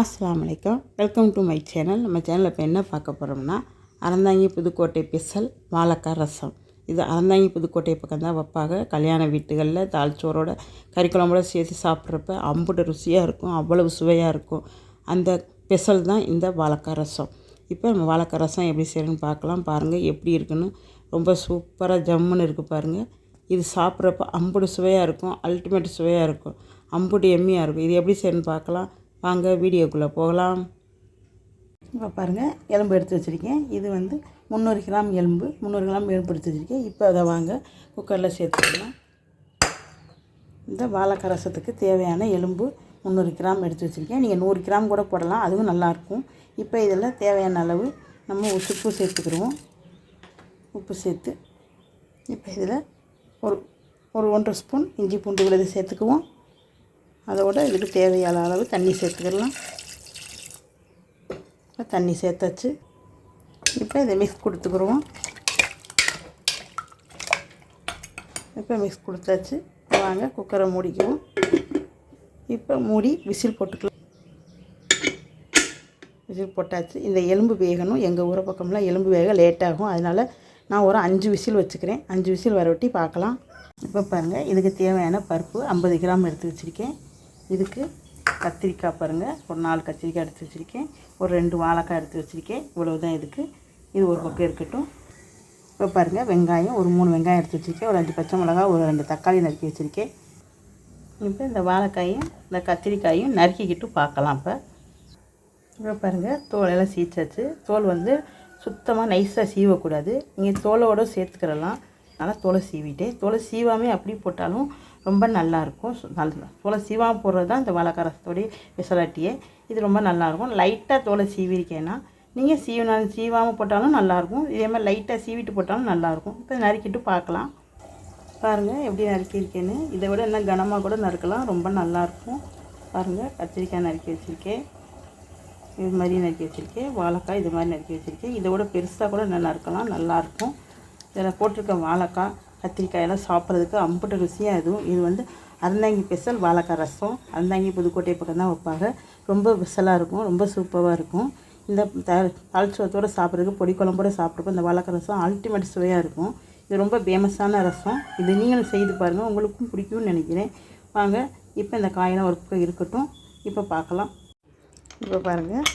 அஸ்லாம் வலைக்கம் welcome to my channel நம்ம சேனலில் இப்போ என்ன பார்க்க போகிறோம்னா அறந்தாங்கி புதுக்கோட்டை பிசல் வாழைக்காய் ரசம். இது அறந்தாங்கி புதுக்கோட்டை பக்கம் தான் வைப்பாங்க. கல்யாண வீட்டுகளில் தால்ச்சோரோட கறிக்குழம்போட சேர்த்து சாப்பிட்றப்ப அம்புட ருசியாக இருக்கும் அவ்வளவு சுவையாக இருக்கும். அந்த ஸ்பெஷல் தான் இந்த வாழைக்காய் ரசம். இப்போ நம்ம வாழைக்காய் ரசம் எப்படி செய்யணும்னு பார்க்கலாம். பாருங்கள் எப்படி இருக்குன்னு. ரொம்ப சூப்பராக ஜம்முன்னு இருக்குது பாருங்கள் இது சாப்பிட்றப்ப அம்புடு சுவையாக இருக்கும் அல்டிமேட் சுவையாக இருக்கும். அம்புடு எம்மியாக இருக்கும். இது எப்படி செய்யணும்னு பார்க்கலாம். வாங்க வீடியோக்குள்ளே போகலாம். இப்போ பாருங்கள் எலும்பு எடுத்து வச்சுருக்கேன். இது வந்து முந்நூறு கிராம் எலும்பு முந்நூறு கிராம் எலும்பு எடுத்து வச்சுருக்கேன். இப்போ அதை வாங்க குக்கரில் சேர்த்துக்கலாம் இந்த வாழைக்காய் ரசத்துக்கு தேவையான எலும்பு முந்நூறு கிராம் எடுத்து வச்சுருக்கேன். நீங்கள் நூறு கிராம் கூட போடலாம் அதுவும் நல்லாயிருக்கும் இப்போ இதில் தேவையான அளவு நம்ம உப்பு சேர்த்துக்கிடுவோம். உப்பு சேர்த்து இப்போ இதில் ஒரு ஒரு ஒன்றரை ஸ்பூன் இஞ்சி பூண்டு விழுது சேர்த்துக்குவோம். அதோட இதுக்கு தேவையான அளவு தண்ணி சேர்த்துக்கலாம். இப்போ தண்ணி சேர்த்தாச்சு. இப்போ இதை மிக்ஸ் கொடுத்துக்குருவோம். இப்போ மிக்ஸ் கொடுத்தாச்சு. வாங்க குக்கரை மூடிக்குவோம். இப்போ மூடி விசில் போட்டுக்கலாம். விசில் போட்டாச்சு. இந்த எலும்பு வேகணும். எங்கள் ஊரை பக்கம்லாம் எலும்பு வேக லேட்டாகும் அதனால் நான் ஒரு அஞ்சு விசில் வச்சுக்கிறேன். அஞ்சு விசில் வரவட்டி பார்க்கலாம். இப்போ பாருங்கள் இதுக்கு தேவையான பருப்பு ஐம்பது கிராம் எடுத்து வச்சுருக்கேன். இதுக்கு கத்திரிக்காய் பாருங்கள் ஒரு நாலு கத்திரிக்காய் எடுத்து வச்சுருக்கேன். ஒரு ரெண்டு வாழைக்காய் எடுத்து வச்சுருக்கேன். இவ்வளவு தான் இதுக்கு. இது ஒரு பக்கம் இருக்கட்டும். இப்போ பாருங்கள் வெங்காயம் ஒரு மூணு வெங்காயம் எடுத்து வச்சுருக்கேன். ஒரு அஞ்சு பச்சை மிளகாய் ஒரு ரெண்டு தக்காளி நறுக்கி வச்சுருக்கேன். இப்போ இந்த வாழைக்காயும் இந்த கத்திரிக்காயும் நறுக்கிக்கிட்டு பார்க்கலாம் இப்போ. இப்போ பாருங்கள் தோலெல்லாம் சீச்சாச்சு. தோல் வந்து சுத்தமாக நைஸாக சீவக்கூடாது. நீங்கள் தோலோடு சேர்த்துக்கிறலாம் நல்லா தோலை சீவிட்டேன் தோலை சீவாமே அப்படி போட்டாலும் ரொம்ப நல்லாயிருக்கும். நல்ல தோலை சீவாமல் போடுறது தான் இந்த வழக்கரசத்துடைய ரசத்தோடைய ஸ்பெஷாலிட்டியே இது ரொம்ப நல்லாயிருக்கும். லைட்டாக தோலை சீவிருக்கேன்னா நீங்கள் சீவினாலும் சீவாமல் போட்டாலும் நல்லாயிருக்கும். இதே மாதிரி லைட்டாக சீவிட்டு போட்டாலும் நல்லாயிருக்கும். இப்போ நறுக்கிட்டு பார்க்கலாம். பாருங்கள் எப்படி நறுக்கியிருக்கேன்னு. இதை விட இன்னும் கனமாக கூட நறுக்கலாம். ரொம்ப நல்லாயிருக்கும். பாருங்கள் கத்திரிக்காய் நறுக்கி வச்சுருக்கேன். இது மாதிரி நறுக்கி வச்சுருக்கேன். வாழைக்காய் இது மாதிரி நறுக்கி வச்சுருக்கேன். இதை விட பெருசாக கூட நல்லா இருக்கலாம். நல்லாயிருக்கும். இதில் போட்டிருக்க வாழைக்காய் கத்திரிக்காயெல்லாம் சாப்பிட்றதுக்கு அம்புட்டு ருசியாக இதுவும் இது வந்து அறந்தாங்கி பெசல் வாழைக்காய் ரசம். அறந்தாங்கி புதுக்கோட்டை பக்கம் தான் வைப்பாங்க. ரொம்ப ஸ்பெஷலாக இருக்கும் ரொம்ப சூப்பராக இருக்கும். இந்த த தாழ்ச்சோத்தோடு சாப்பிட்றதுக்கு பொடி குழம்போடு சாப்பிட்றப்போ இந்த வாழைக்காய் ரசம் அல்டிமேட் சுவையாக இருக்கும். இது ரொம்ப ஃபேமஸான ரசம். இது நீங்களும் செய்து பாருங்கள் உங்களுக்கும் பிடிக்கும்னு நினைக்கிறேன். வாங்க இப்போ இந்த காயெல்லாம் ஒரு பக்கம் இருக்கட்டும். இப்போ பார்க்கலாம் இப்போ பாருங்கள்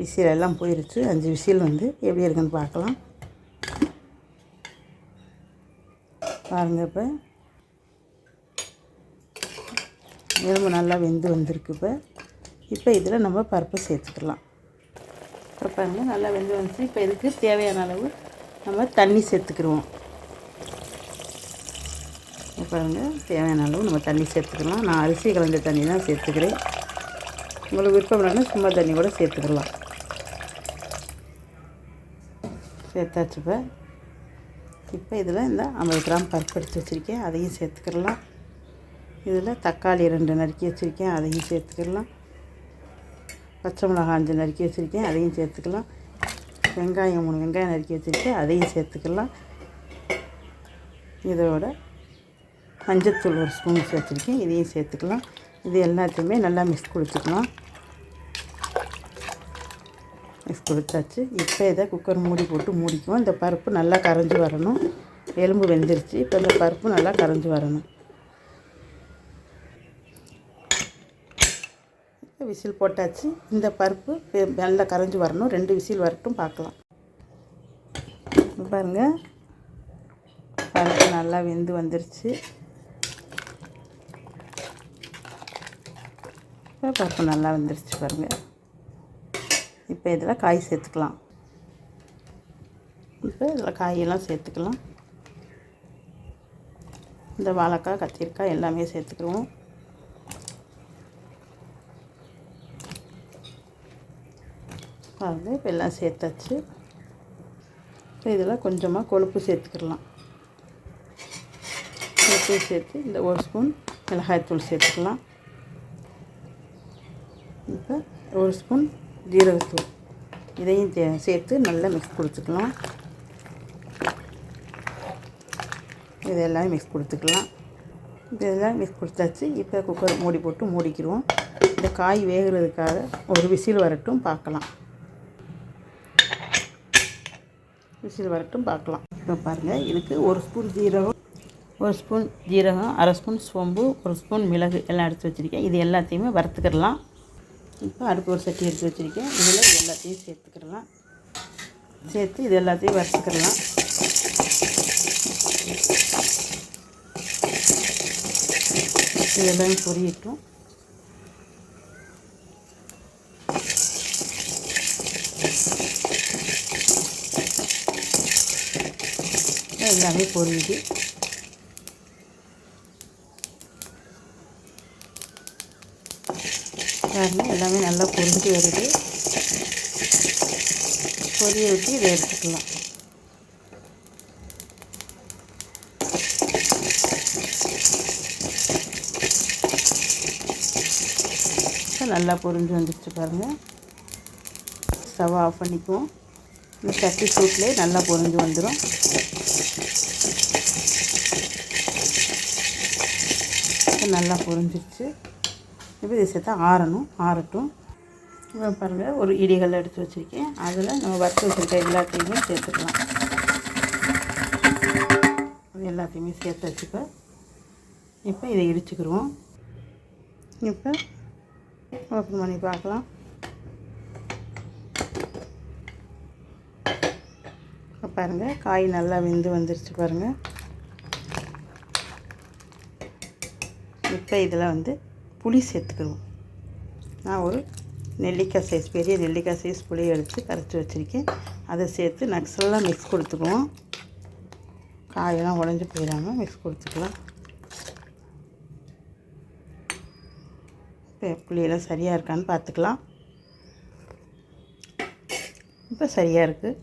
விசில் எல்லாம் போயிருச்சு. அஞ்சு விசில் வந்து எப்படி இருக்குன்னு பார்க்கலாம் பாருங்கள் இப்போ. எலும்பு நல்லா வெந்து வந்திருக்கு இப்போ. இப்போ இதில் நம்ம பருப்பு சேர்த்துக்கலாம். இப்போ பாருங்கள் நல்லா வெந்து வந்துச்சு. இப்போ இதுக்கு தேவையான அளவு நம்ம தண்ணி சேர்த்துக்கிடுவோம் இப்போ பாருங்கள் தேவையான அளவு நம்ம தண்ணி சேர்த்துக்கலாம். நான் அரிசி கலந்த தண்ணி தான் சேர்த்துக்கிறேன். உங்களுக்கு விருப்பம் சும்மா தண்ணி கூட சேர்த்துக்கலாம். சேர்த்தாச்சு இப்போ இதில் இந்த ஐம்பது கிராம் பருப்பு எடுத்து வச்சுருக்கேன் அதையும் சேர்த்துக்கிடலாம் இதில் தக்காளி ரெண்டு நறுக்கி வச்சுருக்கேன் அதையும் சேர்த்துக்கிடலாம் பச்சை மிளகாய் அஞ்சு நறுக்கி வச்சுருக்கேன் அதையும் சேர்த்துக்கலாம். வெங்காயம் மூணு வெங்காயம் நறுக்கி வச்சுருக்கேன் அதையும் சேர்த்துக்கலாம். இதோட மஞ்சத்தூள் ஒரு ஸ்பூன் வச்சுருக்கேன் இதையும் சேர்த்துக்கலாம். இது எல்லாத்தையுமே நல்லா மிக்ஸ் கொடுத்துக்கலாம் கொடுத்தாச்சு இப்போ இதை குக்கர் மூடி போட்டு மூடிக்குவோம். இந்த பருப்பு நல்லா கரைஞ்சி வரணும். எலும்பு வெந்துருச்சு. இப்போ இந்த பருப்பு நல்லா கரைஞ்சி வரணும். விசில் போட்டாச்சு. இந்த பருப்பு நல்லா கரைஞ்சி வரணும். ரெண்டு விசில் வரட்டும் பார்க்கலாம். பாருங்கள் பருப்பு நல்லா வெந்து வந்துருச்சு. இப்போ பருப்பு நல்லா வந்துருச்சு பாருங்கள் இப்போ இதில் காய் சேர்த்துக்கலாம். இப்போ இதில் காயெல்லாம் சேர்த்துக்கலாம். இந்த வாழைக்காய் கத்திரிக்காய் எல்லாமே சேர்த்துக்குருவோம் பாருங்க இப்போ எல்லாம் சேர்த்தாச்சு. இப்போ இதில் கொஞ்சமாக கொழுப்பு சேர்த்துக்கிடலாம் கொழுப்பு சேர்த்து இந்த ஒரு ஸ்பூன் மிளகாய்த்தூள் சேர்த்துக்கலாம். இப்போ ஒரு ஸ்பூன் ஜீரகத்தூள் இதையும் தே- சேர்த்து நல்லா மிக்ஸ் கொடுத்துக்கலாம். இதெல்லாம் எல்லாமே மிக்ஸ் கொடுத்துக்கலாம். இதெல்லாம் மிக்ஸ் கொடுத்தாச்சு. இப்போ குக்கர் மூடி போட்டு மூடிக்கிடுவோம். இந்த காய் வேகிறதுக்காக ஒரு விசில் வரட்டும் பார்க்கலாம். விசில் வரட்டும் பார்க்கலாம். இப்போ பாருங்கள் இதுக்கு ஒரு ஸ்பூன் ஜீரகம் ஒரு ஸ்பூன் ஜீரகம் அரை ஸ்பூன் சோம்பு ஒரு ஸ்பூன் மிளகு எல்லாம் எடுத்து வச்சுருக்கேன். இது எல்லாத்தையுமே வறுத்துக்கிடலாம். இப்போ அடுப்பு ஒரு சட்டி எடுத்து வச்சுருக்கேன். இதில் எல்லாத்தையும் சேர்த்துக்கிடலாம் சேர்த்து இது எல்லாத்தையும் வறுத்துக்கிடலாம் இதெல்லாம் பொரியட்டும். எல்லாமே பொரியுது. பாருங்க எல்லாமே நல்லா பொரிஞ்சு வருது. பொரிய ஊற்றி இதை எடுத்துக்கலாம். நல்லா பொரிஞ்சு வந்துடுச்சு பாருங்கள் ஸ்டவ் ஆஃப் பண்ணிக்குவோம். இந்த சட்டி சூட்லேயே நல்லா பொரிஞ்சு வந்துடும் நல்லா பொரிஞ்சிருச்சு இப்போ இதை சேர்த்து ஆறணும் ஆறட்டும். இப்போ பாருங்கள் ஒரு இடிகள் எடுத்து வச்சுருக்கேன். அதில் நம்ம வறுத்து வச்சுருக்க எல்லாத்தையுமே சேர்த்துக்கலாம். அது எல்லாத்தையுமே சேர்த்து வச்சுக்க. இப்போ இதை இடிச்சுக்கிடுவோம் இப்போ ஓப்பன் பண்ணி பார்க்கலாம். இப்போ பாருங்கள் காய் நல்லா வெந்து வந்துருச்சு பாருங்கள் இப்போ இதில் வந்து புளி சேர்த்துக்கிடுவோம் நான் ஒரு நெல்லிக்காய் சைஸ் பெரிய நெல்லிக்காய் சைஸ் புளி எடுத்து கரைச்சி வச்சுருக்கேன். அதை சேர்த்து நக்ஸெல்லாம் மிக்ஸ் கொடுத்துக்குவோம். காயெல்லாம் உடஞ்சி போயிடாமல் மிக்ஸ் கொடுத்துக்கலாம். இப்போ புளியெல்லாம் சரியாக இருக்கான்னு பார்த்துக்கலாம். இப்போ சரியாக இருக்குது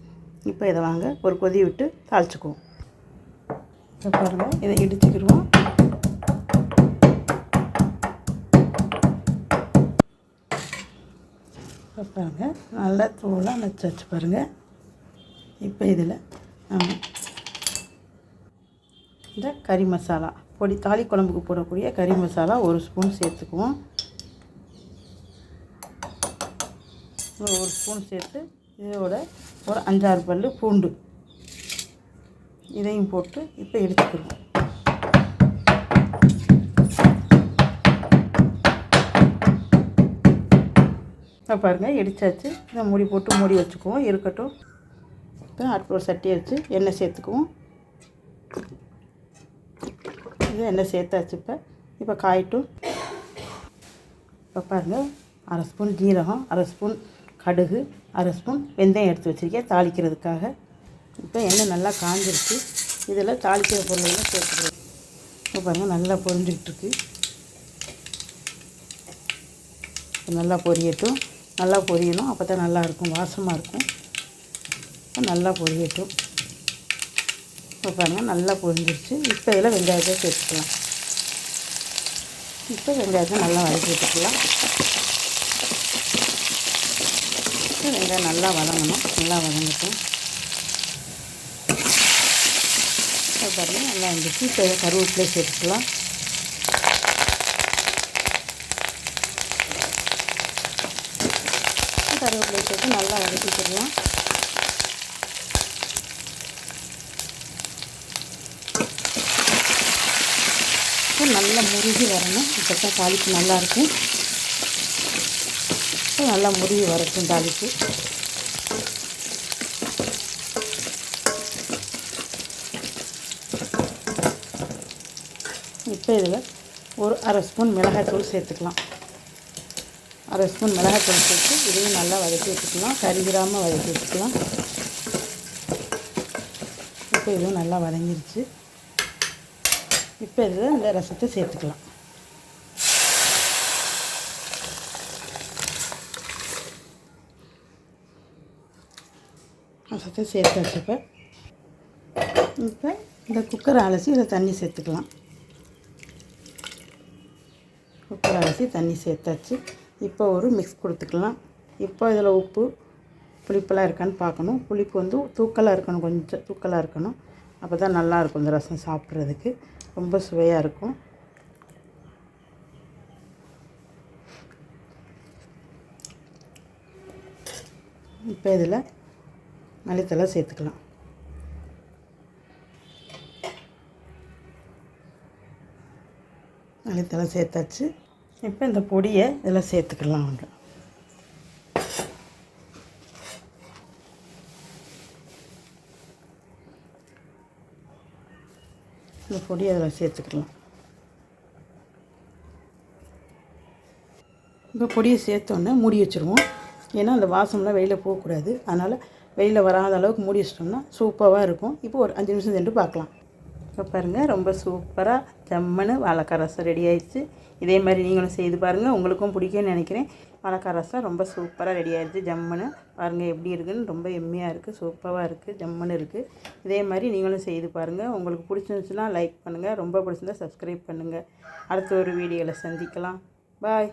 இப்போ இதை வாங்க ஒரு கொதி விட்டு தாளிச்சுக்குவோம். இப்போ பாருங்கள் இதை இடிச்சுக்கிடுவோம். இப்போ பாருங்கள் நல்லா தூளாக நச்சு வச்சு பாருங்கள் இப்போ இதில் நம்ம இந்த கறி மசாலா. பொடி தாலி குழம்புக்கு போடக்கூடிய கறி மசாலா ஒரு ஸ்பூன் சேர்த்துக்குவோம். ஒரு ஸ்பூன் சேர்த்து இதோட ஒரு அஞ்சாறு பல் பூண்டு இதையும் போட்டு இப்போ எடுத்துக்கிடுவோம் இப்போ பாருங்கள் இடித்தாச்சு இதை மூடி போட்டு மூடி வச்சுக்குவோம். இருக்கட்டும். இப்போ அடுப்பு சட்டியை வச்சு எண்ணெய் சேர்த்துக்குவோம். இது எண்ணெய் சேர்த்தாச்சு இப்போ. இப்போ காயட்டும். இப்போ பாருங்கள் அரை ஸ்பூன் ஜீரகம் அரை ஸ்பூன் கடுகு அரை ஸ்பூன் வெந்தயம் எடுத்து வச்சுருக்கேன் தாளிக்கிறதுக்காக. இப்போ எண்ணெய் நல்லா காஞ்சிருச்சு. இதில் தாளிக்கிற பொருளெல்லாம் சேர்த்துக்கிறோம். இப்போ பாருங்கள் நல்லா பொரிஞ்சிக்கிட்டு இருக்கு. நல்லா பொரியட்டும். நல்லா பொரியணும். அப்போ தான் நல்லாயிருக்கும் வாசமாக இருக்கும் இப்போ நல்லா பொரியட்டும். இப்போ பாருங்கள் நல்லா பொரிஞ்சிருச்சு. இப்போ இதில் வெங்காயத்தை சேர்த்துக்கலாம். இப்போ வெங்காயத்தை நல்லா வதக்கி விட்டுக்கலாம். இப்போ வெங்காயம் நல்லா வதங்கணும். நல்லா வதங்கட்டும். இப்போ பாருங்கள் நல்லா இருந்துச்சு இப்போ கருவேப்பிலை சேர்த்துக்கலாம். கருவேப்பிலை போட்டு நல்லா வதக்கிக்கலாம். இப்போ நல்லா முருகி வரணும். இப்போ தான் தாளிப்பு நல்லாயிருக்கும் இப்போ நல்லா முருகி வரட்டும் தாளிப்பு. இப்போ இதில் ஒரு அரை ஸ்பூன் மிளகாய்த்தூள் சேர்த்துக்கலாம். அரை ஸ்பூன் மிளகாய்த்தூள் சேர்த்து இதையும் நல்லா வதக்கி வச்சுக்கலாம். கருகிராமல் வதக்கி வச்சுக்கலாம். இப்போ இதுவும் நல்லா வதங்கிருச்சு. இப்போ இதில் இந்த ரசத்தை சேர்த்துக்கலாம். ரசத்தை சேர்த்தாச்சு இப்போ. இப்போ இந்த குக்கரை அலசி இதில் தண்ணி சேர்த்துக்கலாம். குக்கரை அலசி தண்ணி சேர்த்தாச்சு. இப்போ ஒரு மிக்ஸ் கொடுத்துக்கலாம். இப்போ இதில் உப்பு புளிப்பெல்லாம் இருக்கான்னு பார்க்கணும். புளிப்பு வந்து தூக்கலாக இருக்கணும் கொஞ்சம் தூக்கலாக இருக்கணும். அப்போ தான் நல்லாயிருக்கும் இந்த ரசம் சாப்பிட்றதுக்கு. ரொம்ப சுவையாக இருக்கும். இப்போ இதில் மல்லித்தலை சேர்த்துக்கலாம். மல்லித்தலை சேர்த்தாச்சு. இப்போ இந்த பொடியை இதில் சேர்த்துக்கலாம் அவங்க. இந்த பொடியை அதில் சேர்த்துக்கலாம். இப்போ பொடியை சேர்த்தோன்னே மூடி வச்சுருவோம். ஏன்னா அந்த வாசம்லாம் வெளியில் போகக்கூடாது. அதனால் வெளியில் வராத அளவுக்கு மூடி வச்சிட்டோம்னா சூப்பராக இருக்கும். இப்போ ஒரு அஞ்சு நிமிஷம் சென்று பார்க்கலாம். இப்போ பாருங்கள் ரொம்ப சூப்பராக ஜம்மனு வாழைக்காய் ரசம் ரெடி ஆயிடுச்சு. இதே மாதிரி நீங்களும் செய்து பாருங்கள் உங்களுக்கும் பிடிக்கும்னு நினைக்கிறேன். வாழைக்காய் ரசம் ரொம்ப சூப்பராக ரெடி ஆயிடுச்சு. ஜம்முன்னு பாருங்கள் எப்படி இருக்குன்னு ரொம்ப எம்மையாக இருக்குது சூப்பராக இருக்குது ஜம்முன்னு இருக்குது இதே மாதிரி நீங்களும் செய்து பாருங்கள் உங்களுக்கு பிடிச்சிருந்துச்சுன்னா லைக் பண்ணுங்கள் ரொம்ப பிடிச்சிருந்தா சப்ஸ்கிரைப் பண்ணுங்கள் அடுத்த ஒரு வீடியோவில் சந்திக்கலாம். பாய்